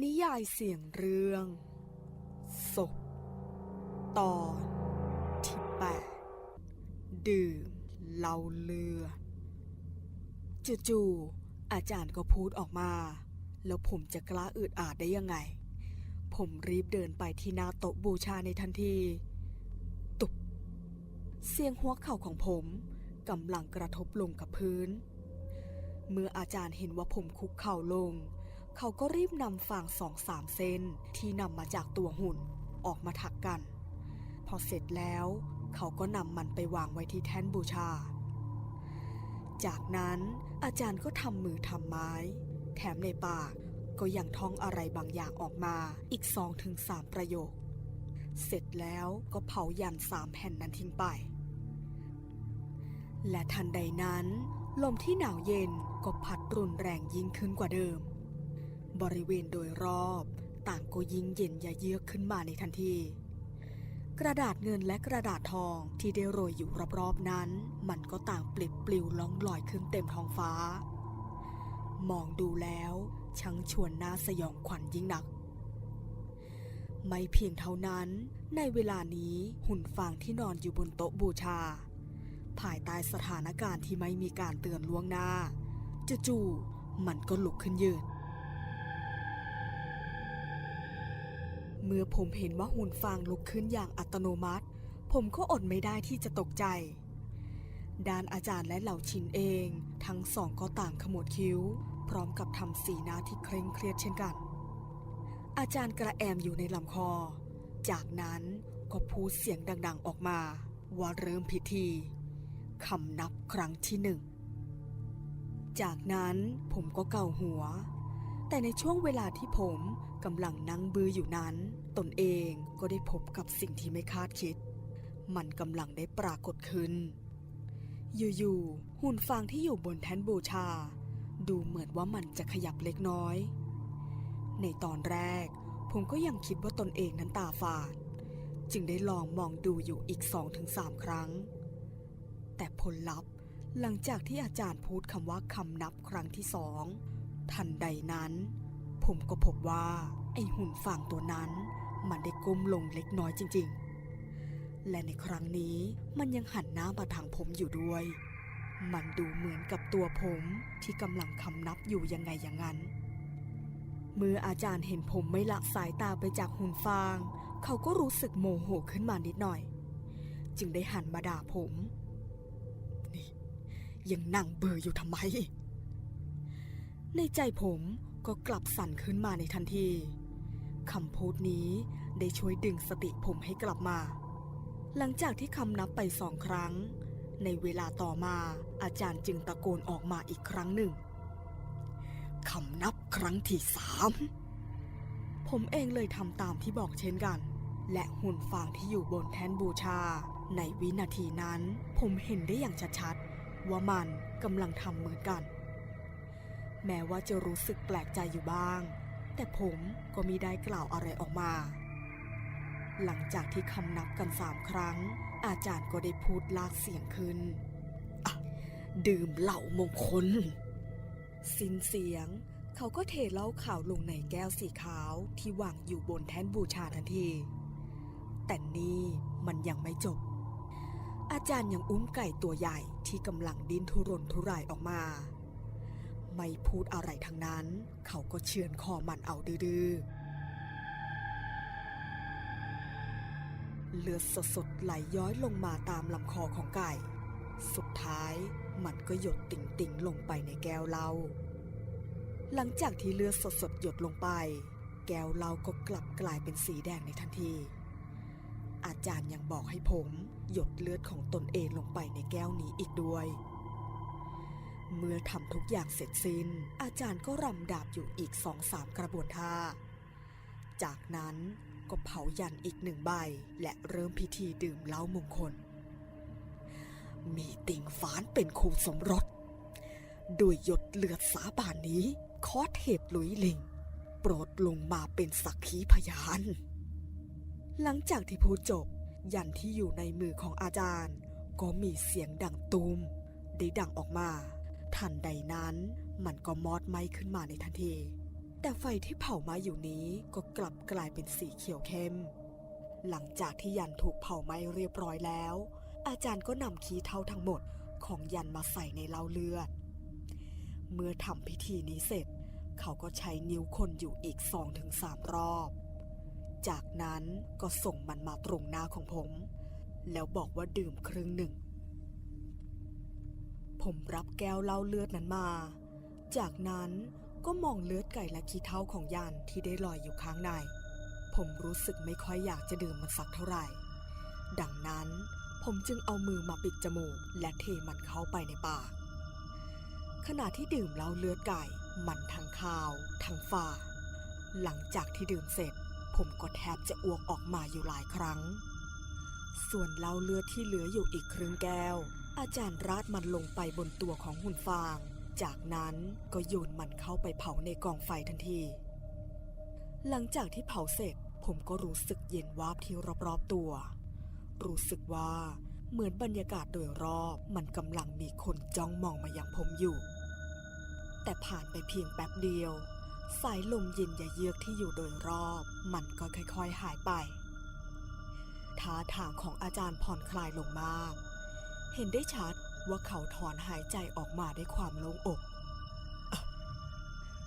นิยายเสียงเรื่องศพตอนที่แปดดื่มเหล้าเลือดจู่ๆอาจารย์ก็พูดออกมา แล้วผมจะกล้าอึดอาดได้ยังไง ผมรีบเดินไปที่หน้าโต๊ะบูชาในทันที ตุบเสียงหัวเข่าของผมกำลังกระทบลงกับพื้น เมื่ออาจารย์เห็นว่าผมคุกเข่าลง เขาก็รีบนำฟางสองสามเซนที่นำมาจากตัวหุ่นออกมาถักกัน พอเสร็จแล้ว เขาก็นำมันไปวางไว้ที่แท่นบูชา จากนั้นอาจารย์ก็ทำมือทำไม้ แถมในปากก็ยังท่องอะไรบางอย่างออกมาอีกสองถึงสามประโยค เสร็จแล้วก็เผายันสามแผ่นนั้นทิ้งไป และทันใดนั้น ลมที่หนาวเย็นก็พัดรุนแรงยิ่งขึ้นกว่าเดิม บริเวณโดยรอบต่างก็ยิ่งเย็นยะเยือกขึ้นมาในทันที กระดาษเงินและกระดาษทองที่ได้โรยอยู่รอบๆนั้น มันก็ต่างปลิดปลิวล่องลอยขึ้นเต็มท้องฟ้า มองดูแล้วช่างชวนน่าสยองขวัญยิ่งนัก ไม่เพียงเท่านั้น ในเวลานี้หุ่นฟางที่นอนอยู่บนโต๊ะบูชา ภายใต้สถานการณ์ที่ไม่มีการเตือนล่วงหน้าจู่ๆมันก็ลุกขึ้นยืน มื่อผมเห็นว่าหุ่นฟางลุกขึ้นอย่างอัตโนมัติ ผมก็อดไม่ได้ที่จะตกใจ ด้านอาจารย์และเหล่าชินเอง ทั้งสองก็ต่างขมวดคิ้ว พร้อมกับทำสีหน้าที่เคร่งเครียดเช่นกัน อาจารย์กระแอมอยู่ในลำคอ จากนั้นก็พูดเสียงดัง ๆออกมา ว่าเริ่มพิธีคำนับครั้งที่หนึ่ง จากนั้นผมก็เกาหัว แต่ในช่วงเวลาที่ผมกำลังนั่งบืออยู่นั้น ตนเองก็ได้พบกับสิ่งที่ไม่คาดคิด มันกำลังได้ปรากฏขึ้น อยู่ๆหุ่นฟางที่อยู่บนแท่นบูชา ดูเหมือนว่ามันจะขยับเล็กน้อย ในตอนแรก ผมก็ยังคิดว่าตนเองนั้นตาฝาด จึงได้ลองมองดูอยู่อีกสองถึงสามครั้ง แต่ผลลัพธ์หลังจากที่อาจารย์พูดคำว่าคำนับครั้งที่สอง ทันใดนั้น ผมก็พบว่าไอหุ่นฟางตัวนั้น มันได้ก้มลงเล็กน้อยจริง ๆ และในครั้งนี้มันยังหันหน้ามาทางผมอยู่ด้วย มันดูเหมือนกับตัวผมที่กำลังคำนับอยู่ยังไงอย่างนั้น เมื่ออาจารย์เห็นผมไม่ละสายตาไปจากหุ่นฟาง เขาก็รู้สึกโมโหขึ้นมานิดหน่อย จึงได้หันมาด่าผม นี่ยังนั่งเบอร์อยู่ทำไม ในใจผมก็กลับสั่นขึ้นมาในทันทีคำพูดนี้ได้ช่วยดึงสติผมให้กลับมา หลังจากที่คำนับไปสองครั้ง ในเวลาต่อมาอาจารย์จึงตะโกนออกมาอีกครั้งหนึ่งคำนับครั้งที่สามผมเองเลยทำตามที่บอกเช่นกัน และหุ่นฟางที่อยู่บนแท่นบูชา ในวินาทีนั้น ผมเห็นได้อย่างชัดๆว่ามันกำลังทำเหมือนกัน แม้ว่าจะรู้สึกแปลกใจอยู่บ้าง แต่ผมก็มิได้กล่าวอะไรออกมา หลังจากที่คำนับกันสามครั้ง อาจารย์ก็ได้พูดลากเสียงขึ้น ดื่มเหล้ามงคล สิ้นเสียง เขาก็เทเหล้าขาวลงในแก้วสีขาวที่วางอยู่บนแท่นบูชาทันที แต่นี่มันยังไม่จบ อาจารย์ยังอุ้มไก่ตัวใหญ่ที่กำลังดิ้นทุรนทุรายออกมา ไม่พูดอะไรทั้งนั้น เขาก็เชือนคอมันเอาดื้อเลือดสดๆไหลย้อยลงมาตามลำคอของไก่ สุดท้ายมันก็หยดติ่งๆลงไปในแก้วเหล้า หลังจากที่เลือดสดๆหยดลงไป แก้วเหล้าก็กลับกลายเป็นสีแดงในทันที อาจารย์ยังบอกให้ผม หยดเลือดของตนเองลงไปในแก้วนี้อีกด้วย เมื่อทำทุกอย่างเสร็จสิ้น อาจารย์ก็รำดาบอยู่อีกสองสามกระบวนท่า จากนั้นก็เผายันอีกหนึ่งใบ และเริ่มพิธีดื่มเหล้ามงคล มีติ่งฝานเป็นคู่สมรสด้วยหยดเลือดสาบานนี้ขอเทพหลุยลิง โปรดลงมาเป็นสักขีพยาน หลังจากที่พูดจบ ยันที่อยู่ในมือของอาจารย์ ก็มีเสียงดังตูม ได้ดังออกมา ทันใดนั้น มันก็มอดไหม้ขึ้นมาในทันที แต่ไฟที่เผามาอยู่นี้ก็กลับกลายเป็นสีเขียวเข้ม หลังจากที่ยันถูกเผาไหม้เรียบร้อยแล้ว อาจารย์ก็นำขี้เท่าทั้งหมดของยันมาใส่ในเหล้าเลือด เมื่อทำพิธีนี้เสร็จ เขาก็ใช้นิ้วคนอยู่อีกสองถึงสามรอบ จากนั้นก็ส่งมันมาตรงหน้าของผม แล้วบอกว่าดื่มครึ่งหนึ่ง ผมรับแก้วเหล้าเลือดนั้นมา จากนั้นก็มองเลือดไก่และขี้เท้าของยานที่ได้ลอยอยู่ข้างใน ผมรู้สึกไม่ค่อยอยากจะดื่มมันสักเท่าไหร่ ดังนั้นผมจึงเอามือมาปิดจมูกและเทมันเข้าไปในปาก ขณะที่ดื่มเหล้าเลือดไก่ มันทั้งคาว ทั้งฝ่า หลังจากที่ดื่มเสร็จ ผมก็แทบจะอ้วกออกมาอยู่หลายครั้ง ส่วนเหล้าเลือดที่เหลืออยู่อีกครึ่งแก้ว อาจารย์ราดมันลงไปบนตัวของหุ่นฟาง จากนั้นก็โยนมันเข้าไปเผาในกองไฟทันที หลังจากที่เผาเสร็จผมก็รู้สึกเย็นวาบที่รอบๆตัว รู้สึกว่าเหมือนบรรยากาศโดยรอบมันกำลังมีคนจ้องมองมาอย่างผมอยู่ แต่ผ่านไปเพียงแป๊บเดียว สายลมเย็นยะเยือกที่อยู่โดยรอบ มันก็ค่อยๆหายไปท่าทางของอาจารย์ผ่อนคลายลงมาก เห็นได้ชัดว่าเขาถอนหายใจออกมาด้วยความโล่งอก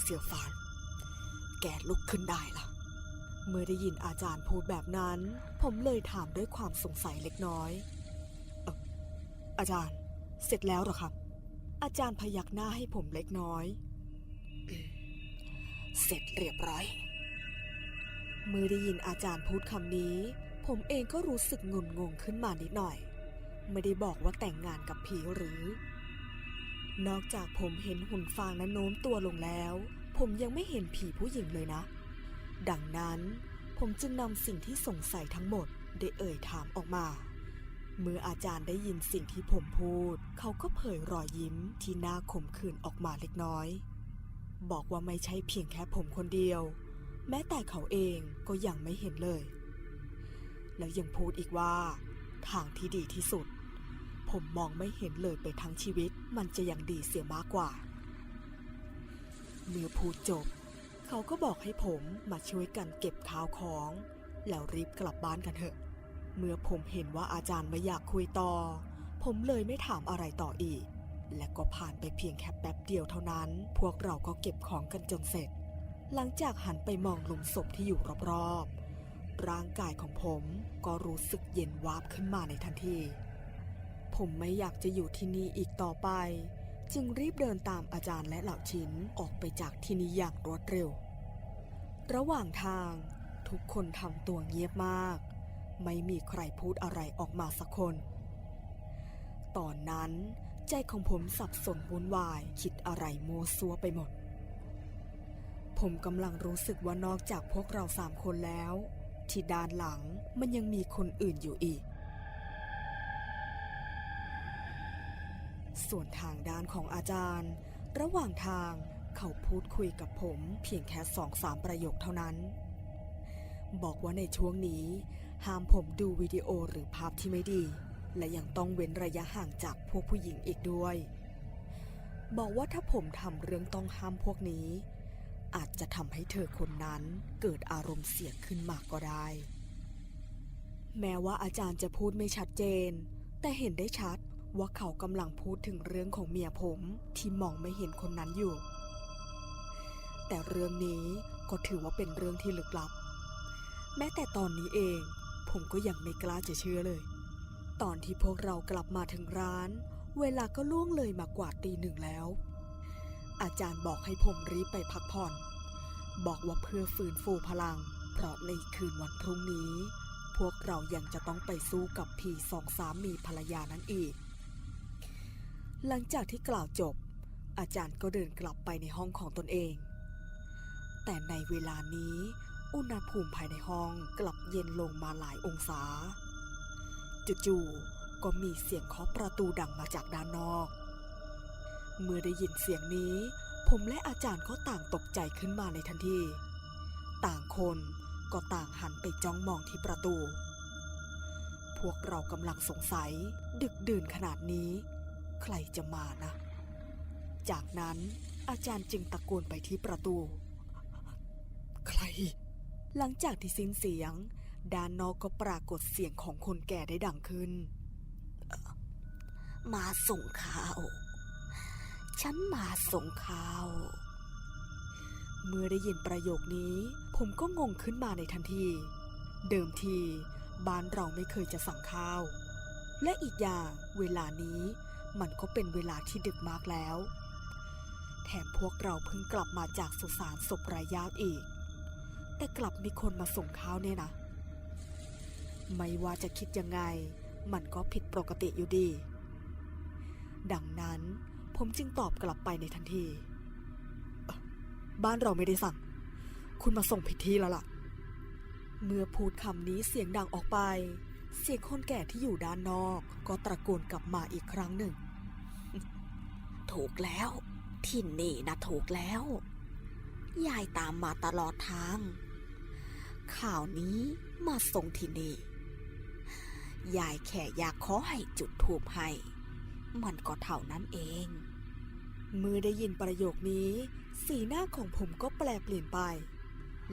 เสี่ยวฟาน แกลุกขึ้นได้ละเมื่อได้ยินอาจารย์พูดแบบนั้น ผมเลยถามด้วยความสงสัยเล็กน้อยออาจารย์ เสร็จแล้วหรอครับ อาจารย์พยักหน้าให้ผมเล็กน้อย เสร็จเรียบร้อย เมื่อได้ยินอาจารย์พูดคำนี้ ผมเองก็รู้สึกงุนงงขึ้นมานิดหน่อย ไม่ได้บอกว่าแต่งงานกับผีหรือ นอกจากผมเห็นหุ่นฟางนั้นโน้มตัวลงแล้ว ผมยังไม่เห็นผีผู้หญิงเลยนะ ดังนั้นผมจึงนำสิ่งที่สงสัยทั้งหมดได้เอ่ยถามออกมา เมื่ออาจารย์ได้ยินสิ่งที่ผมพูด เขาก็เผยรอยยิ้มที่หน่าขมขื่นออกมาเล็กน้อย บอกว่าไม่ใช่เพียงแค่ผมคนเดียว แม้แต่เขาเองก็ยังไม่เห็นเลย แล้วยังพูดอีกว่า ทางที่ดีที่สุด ผมมองไม่เห็นเลยไปทั้งชีวิตมันจะยังดีเสียมากกว่า เมื่อพูดจบ เขาก็บอกให้ผมมาช่วยกันเก็บข้าวของ แล้วรีบกลับบ้านกันเถอะ เมื่อผมเห็นว่าอาจารย์ไม่อยากคุยต่อ ผมเลยไม่ถามอะไรต่ออีก และก็ผ่านไปเพียงแค่แป๊บเดียวเท่านั้น พวกเราก็เก็บของกันจนเสร็จ หลังจากหันไปมองหลุมศพที่อยู่รอบๆร่างกายของผมก็รู้สึกเย็นวาบขึ้นมาในทันที ผมไม่อยากจะอยู่ที่นี่อีกต่อไป จึงรีบเดินตามอาจารย์และเหล่าชิ้นออกไปจากที่นี่อย่างรวดเร็ว ระหว่างทางทุกคนทำตัวเงียบมาก ไม่มีใครพูดอะไรออกมาสักคน ตอนนั้นใจของผมสับสนวุ่นวายคิดอะไรมัวซัวไปหมด ผมกำลังรู้สึกว่านอกจากพวกเราสามคนแล้ว ที่ด้านหลังมันยังมีคนอื่นอยู่อีก ส่วนทางด้านของอาจารย์ ระหว่างทางเขาพูดคุยกับผมเพียงแค่สองสามประโยคเท่านั้น บอกว่าในช่วงนี้ ห้ามผมดูวิดีโอหรือภาพที่ไม่ดี และยังต้องเว้นระยะห่างจากพวกผู้หญิงอีกด้วย บอกว่าถ้าผมทำเรื่องต้องห้ามพวกนี้ อาจจะทำให้เธอคนนั้นเกิดอารมณ์เสียขึ้นมากก็ได้ แม้ว่าอาจารย์จะพูดไม่ชัดเจน แต่เห็นได้ชัด ว่าเขากำลังพูดถึงเรื่องของเมียผมที่มองไม่เห็นคนนั้นอยู่ แต่เรื่องนี้ก็ถือว่าเป็นเรื่องที่ลึกลับ แม้แต่ตอนนี้เอง ผมก็ยังไม่กล้าจะเชื่อเลย ตอนที่พวกเรากลับมาถึงร้าน เวลาก็ล่วงเลยมากว่าตีหนึ่งแล้ว อาจารย์บอกให้ผมรีบไปพักผ่อน บอกว่าเพื่อฟื้นฟูพลัง เพราะในคืนวันพรุ่งนี้พวกเรายังจะต้องไปสู้กับผีสองสามีภรรยานั้นอีก หลังจากที่กล่าวจบ อาจารย์ก็เดินกลับไปในห้องของตนเอง แต่ในเวลานี้ อุณหภูมิภายในห้องกลับเย็นลงมาหลายองศา จู่ๆก็มีเสียงเคาะประตูดังมาจากด้านนอก เมื่อได้ยินเสียงนี้ ผมและอาจารย์ก็ต่างตกใจขึ้นมาในทันที ต่างคนก็ต่างหันไปจ้องมองที่ประตู พวกเรากำลังสงสัย ดึกดื่นขนาดนี้ ใครจะมานะ จากนั้นอาจารย์จึงตะโกนไปที่ประตูหลังจากที่สิ้นเสียง ด้านนอกก็ปรากฏเสียงของคนแก่ได้ดังขึ้น มาส่งข่าว ฉันมาส่งข่าว เมื่อได้ยินประโยคนี้ ผมก็งงขึ้นมาในทันที เดิมทีบ้านเราไม่เคยจะสั่งข้าว และอีกอย่างเวลานี้ มันก็เป็นเวลาที่ดึกมากแล้ว แถมพวกเราเพิ่งกลับมาจากสุสานศพรายญาติอีก แต่กลับมีคนมาส่งข้าวเนี่ยนะ ไม่ว่าจะคิดยังไง มันก็ผิดปกติอยู่ดี ดังนั้นผมจึงตอบกลับไปในทันที บ้านเราไม่ได้สั่ง คุณมาส่งผิดที่แล้วล่ะ เมื่อพูดคำนี้เสียงดังออกไป เสียงคนแก่ที่อยู่ด้านนอกก็ตะโกนกลับมาอีกครั้งหนึ่ง ถูกแล้ว ที่นี่นะถูกแล้ว ยายตามมาตลอดทาง ข่าวนี้มาส่งที่นี่ ยายแค่อยากขอให้จุดทูบให้ มันก็เท่านั้นเอง เมื่อได้ยินประโยคนี้ สีหน้าของผมก็แปลเปลี่ยนไป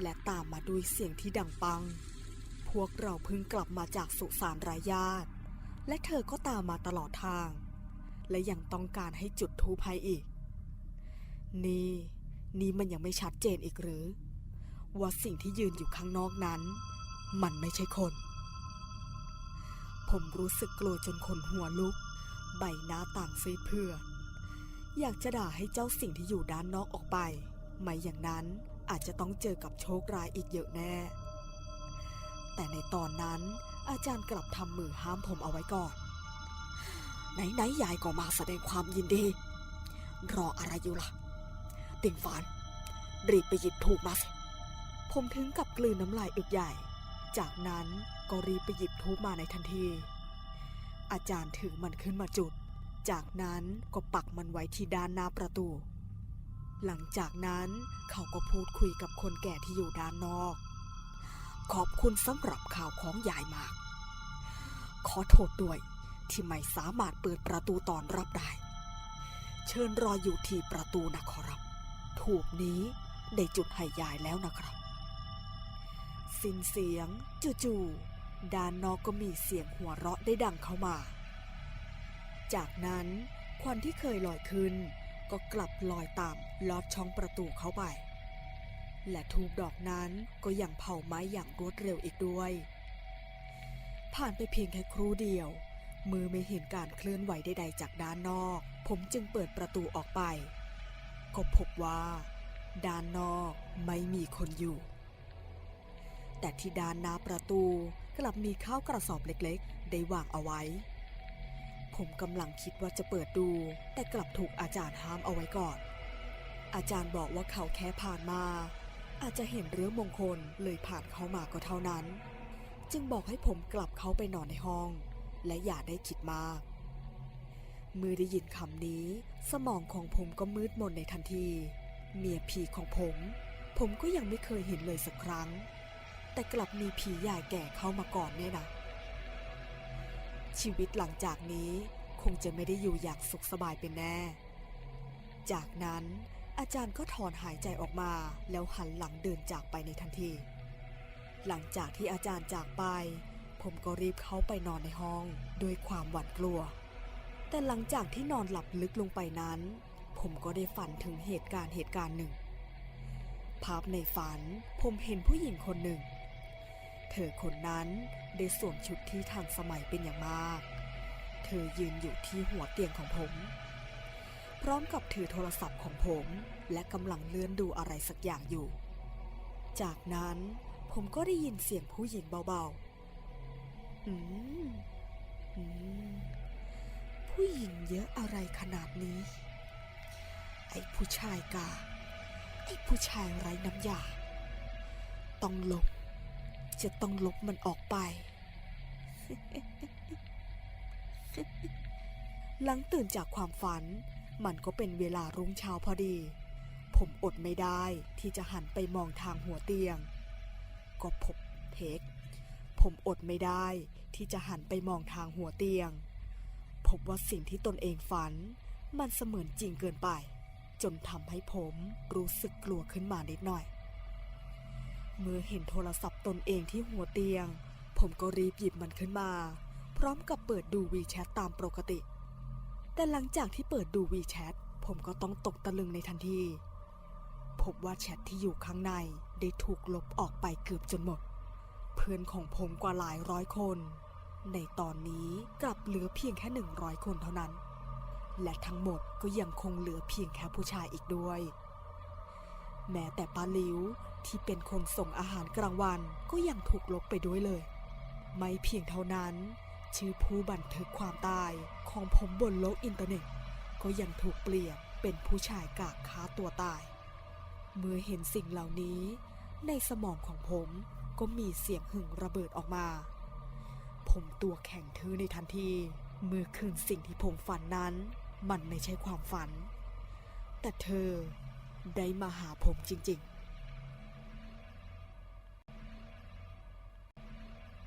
และตามมาด้วยเสียงที่ดังปัง พวกเราเพิ่งกลับมาจากสุสานรายญาติ และเธอก็ตามมาตลอดทาง และยังต้องการให้จุดทูปให้อีก นี่ นี่มันยังไม่ชัดเจนอีกหรือ ว่าสิ่งที่ยืนอยู่ข้างนอกนั้น มันไม่ใช่คน ผมรู้สึกกลัวจนขนหัวลุก ใบหน้าต่างซีดเพื่อ อยากจะด่าให้เจ้าสิ่งที่อยู่ด้านนอกออกไป ไม่อย่างนั้นอาจจะต้องเจอกับโชคร้ายอีกเยอะแน่ แต่ในตอนนั้นอาจารย์กลับทำมือห้ามผมเอาไว้ก่อน ไหนๆยายก็มาแสดงความยินดี รออะไรอยู่ล่ะ ติ่งฝานรีบไปหยิบถูกมาสิ ผมถึงกับกลืนน้ำลายอึกใหญ่ จากนั้นก็รีบไปหยิบทูบมาในทันที อาจารย์ถือมันขึ้นมาจุด จากนั้นก็ปักมันไว้ที่ด้านหน้าประตู หลังจากนั้นเขาก็พูดคุยกับคนแก่ที่อยู่ด้านนอก ขอบคุณสำหรับข่าวของยายมาก ขอโทษด้วยที่ไม่สามารถเปิดประตูตอนรับได้ เชิญรออยู่ที่ประตูนะขอรับถูกนี้ได้จุดให้ยายแล้วนะครับ สิ้นเสียงจู่ๆด้านนอกก็มีเสียงหัวเราะได้ดังเข้ามา จากนั้นควันที่เคยลอยขึ้น ก็กลับลอยตามลอดช่องประตูเข้าไป และทูบดอกนั้นก็ยังเผาไหม้อย่างรวดเร็วอีกด้วย ผ่านไปเพียงแค่ครู่เดียว มือไม่เห็นการเคลื่อนไหวใดๆจากด้านนอก ผมจึงเปิดประตูออกไป ก็พบว่า ด้านนอกไม่มีคนอยู่ แต่ที่ด้านหน้าประตูกลับมีข้าวกระสอบเล็กๆ ได้วางเอาไว้ ผมกำลังคิดว่าจะเปิดดู แต่กลับถูกอาจารย์ห้ามเอาไว้ก่อนอาจารย์บอกว่าเขาแค่ผ่านมา อาจจะเห็นเรื่องมงคลเลยผ่านเขามาก็เท่านั้น จึงบอกให้ผมกลับเขาไปนอนในห้อง และอย่าได้คิดมากเมื่อได้ยินคำนี้ สมองของผมก็มืดมนในทันที เมียผีของผม ผมก็ยังไม่เคยเห็นเลยสักครั้ง แต่กลับมีผีใหญ่แก่เข้ามาก่อนเนี่ยนะชีวิตหลังจากนี้คงจะไม่ได้อยู่อย่างสุขสบายเป็นแน่ จากนั้น อาจารย์ก็ถอนหายใจออกมา แล้วหันหลังเดินจากไปในทันที หลังจากที่อาจารย์จากไป ผมก็รีบเข้าไปนอนในห้องด้วยความหวาดกลัว แต่หลังจากที่นอนหลับลึกลงไปนั้น ผมก็ได้ฝันถึงเหตุการณ์เหตุการณ์หนึ่ง ภาพในฝันผมเห็นผู้หญิงคนหนึ่ง เธอคนนั้นได้สวมชุดที่ทันสมัยเป็นอย่างมาก เธอยืนอยู่ที่หัวเตียงของผม พร้อมกับถือโทรศัพท์ของผม และกำลังเลื่อนดูอะไรสักอย่างอยู่ จากนั้นผมก็ได้ยินเสียงผู้หญิงเบาๆ อืม อืม ผู้หญิงเยอะอะไรขนาดนี้ ไอ้ผู้ชายกา ไอ้ผู้ชายไร้น้ำยา ต้องลบ จะต้องลบมันออกไป หลังตื่นจากความฝัน มันก็เป็นเวลารุ่งเช้าพอดี ผมอดไม่ได้ที่จะหันไปมองทางหัวเตียง ก็พบเทคผมอดไม่ได้ที่จะหันไปมองทางหัวเตียง พบว่าสิ่งที่ตนเองฝัน มันเสมือนจริงเกินไป จนทำให้ผมรู้สึกกลัวขึ้นมานิดหน่อย เมื่อเห็นโทรศัพท์ตนเองที่หัวเตียง ผมก็รีบหยิบมันขึ้นมา พร้อมกับเปิดดูวีแชทตามปกติ แต่หลังจากที่เปิดดูวีแชทผมก็ต้องตกตะลึงในทันที พบว่าแชทที่อยู่ข้างในได้ถูกลบออกไปเกือบจนหมด เพื่อนของผมกว่าหลายร้อยคน ในตอนนี้กลับเหลือเพียงแค่หนึ่งร้อยคนเท่านั้น และทั้งหมดก็ยังคงเหลือเพียงแค่ผู้ชายอีกด้วย แม้แต่ปาลิวที่เป็นคนส่งอาหารกลางวันก็ยังถูกลบไปด้วยเลย ไม่เพียงเท่านั้น ชื่อผู้บันทึกความตายของผมบนโลกอินเทอร์เน็ต ก็ยังถูกเปลี่ยนเป็นผู้ชายกากฆ่าตัวตาย เมื่อเห็นสิ่งเหล่านี้ ในสมองของผมก็มีเสียงหึ่งระเบิดออกมา ผมตัวแข็งทื่อในทันที เมื่อคืนสิ่งที่ผมฝันนั้น มันไม่ใช่ความฝัน แต่เธอได้มาหาผมจริงๆ